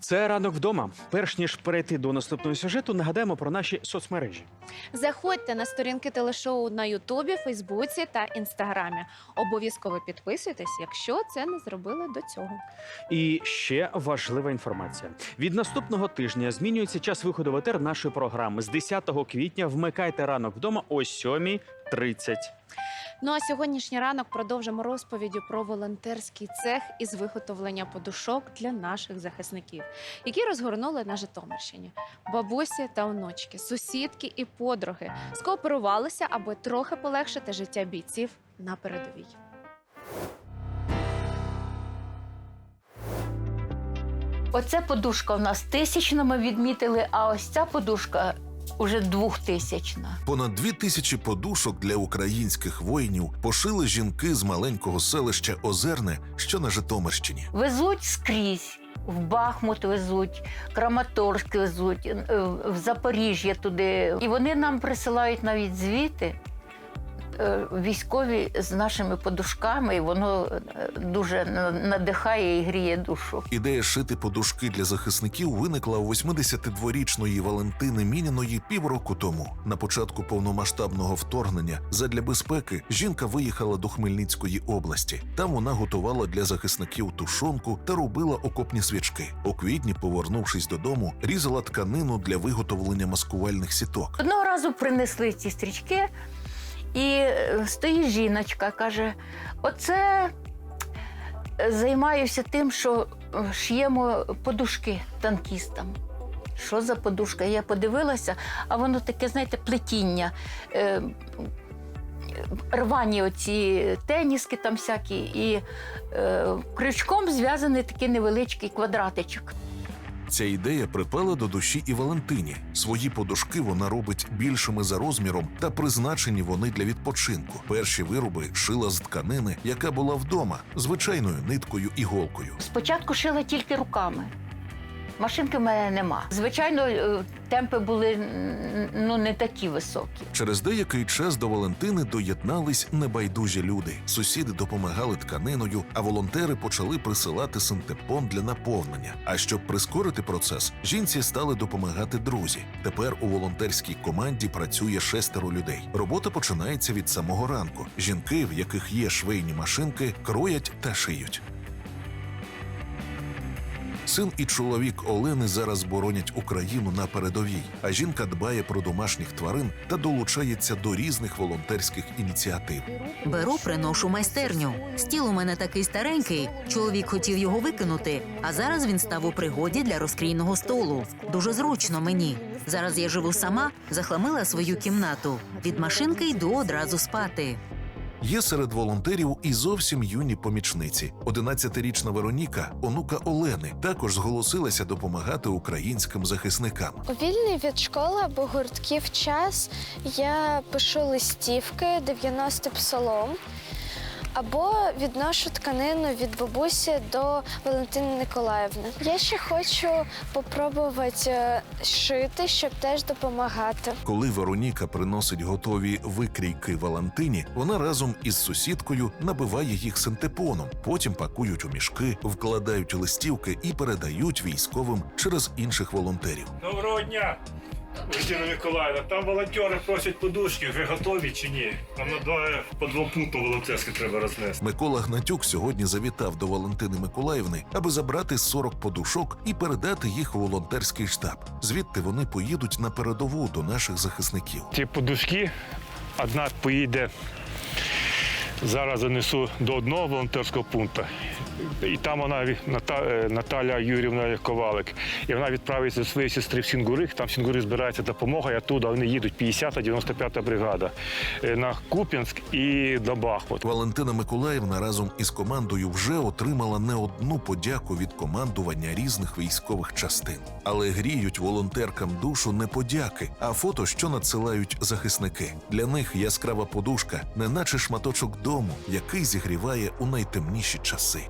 Це ранок вдома. Перш ніж перейти до наступного сюжету, нагадаємо про наші соцмережі. Заходьте на сторінки телешоу на Ютубі, Фейсбуці та Інстаграмі. Обов'язково підписуйтесь, якщо це не зробили до цього. І ще важлива інформація: від наступного тижня змінюється час виходу в етер нашої програми. З 10 квітня вмикайте ранок вдома о 7.30. Ну а сьогоднішній ранок продовжимо розповіддю про волонтерський цех із виготовлення подушок для наших захисників, які розгорнули на Житомирщині. Бабусі та онучки, сусідки і подруги скооперувалися, аби трохи полегшити життя бійців на передовій. Оця подушка у нас тисячна, ми відмітили, а ось ця подушка уже двохтисячна. Понад дві тисячі подушок для українських воїнів пошили жінки з маленького селища Озерне, що на Житомирщині. Везуть скрізь. В Бахмут везуть, Краматорськ везуть, е, в Запоріжжя туди. І вони нам присилають навіть звіти військові з нашими подушками, і воно е, дуже надихає і гріє душу. Ідея шити подушки для захисників виникла у 82-річної Валентини Мініної півроку тому. На початку повномасштабного вторгнення задля безпеки жінка виїхала до Хмельницької області. Там вона готувала для захисників тушонку та робила окопні свічки. У квітні, повернувшись додому, різала тканину для виготовлення маскувальних сіток. Одного разу принесли ці стрічки, і е, стоїть жіночка, каже: оце е, займаюся тим, що е, шиємо подушки танкістам. Що за подушка? Я подивилася, а воно таке, знаєте, плетіння. Рвані оці теніски там всякі, і е, крючком зв'язаний такий невеличкий квадратичок. Ця ідея припала до душі і Валентині. Свої подушки вона робить більшими за розміром та призначені вони для відпочинку. Перші вироби шила з тканини, яка була вдома, звичайною ниткою і голкою. Спочатку шила тільки руками. Машинки в мене нема. Звичайно, е, темпи були ну, не такі високі. Через деякий час до Валентини доєднались небайдужі люди. Сусіди допомагали тканиною, а волонтери почали присилати синтепон для наповнення. А щоб прискорити процес, жінці стали допомагати друзі. Тепер у волонтерській команді працює шестеро людей. Робота починається від самого ранку. Жінки, в яких є швейні машинки, кроять та шиють. Син і чоловік Олени зараз боронять Україну на передовій, а жінка дбає про домашніх тварин та долучається до різних волонтерських ініціатив. Беру, приношу майстерню. Стіл у мене такий старенький. Чоловік хотів його викинути, а зараз він став у пригоді для розкрійного столу. Дуже зручно мені. Зараз я живу сама, захламила свою кімнату. Від машинки йду одразу спати. Є серед волонтерів і зовсім юні помічниці. 11-річна Вероніка, онука Олени, також зголосилася допомагати українським захисникам. У вільний від школи або гуртків час я пишу листівки 90 псалом. Або відношу тканину від бабусі до Валентини Николаївни. Я ще хочу попробувати е, шити, щоб теж допомагати. Коли Вероніка приносить готові викрійки Валентині, вона разом із сусідкою набиває їх синтепоном. Потім пакують у мішки, вкладають листівки і передають військовим через інших волонтерів. Доброго дня, Валентина Миколаївна. Там волонтери просять подушки, ви готові чи ні? Нам на два по два пункти волонтерських треба рознести. Микола Гнатюк сьогодні завітав до Валентини Миколаївни, аби забрати 40 подушок і передати їх у волонтерський штаб. Звідти вони поїдуть на передову до наших захисників. Ці подушки, одна поїде. Зараз занесу до одного волонтерського пункту. І там вона е, Наталя Юрівна Ковалик. І вона відправиться до своєї сестри в Сінгурих. Там в Сінгурі збирається допомога. І оттуда вони їдуть 50-та, 95-та бригада е, на Куп'янськ і до Бахмут. Валентина Миколаївна разом із командою вже отримала не одну подяку від командування різних військових частин. Але гріють волонтеркам душу не подяки, а фото, що надсилають захисники. Для них яскрава подушка, неначе шматочок дому, який зігріває у найтемніші часи.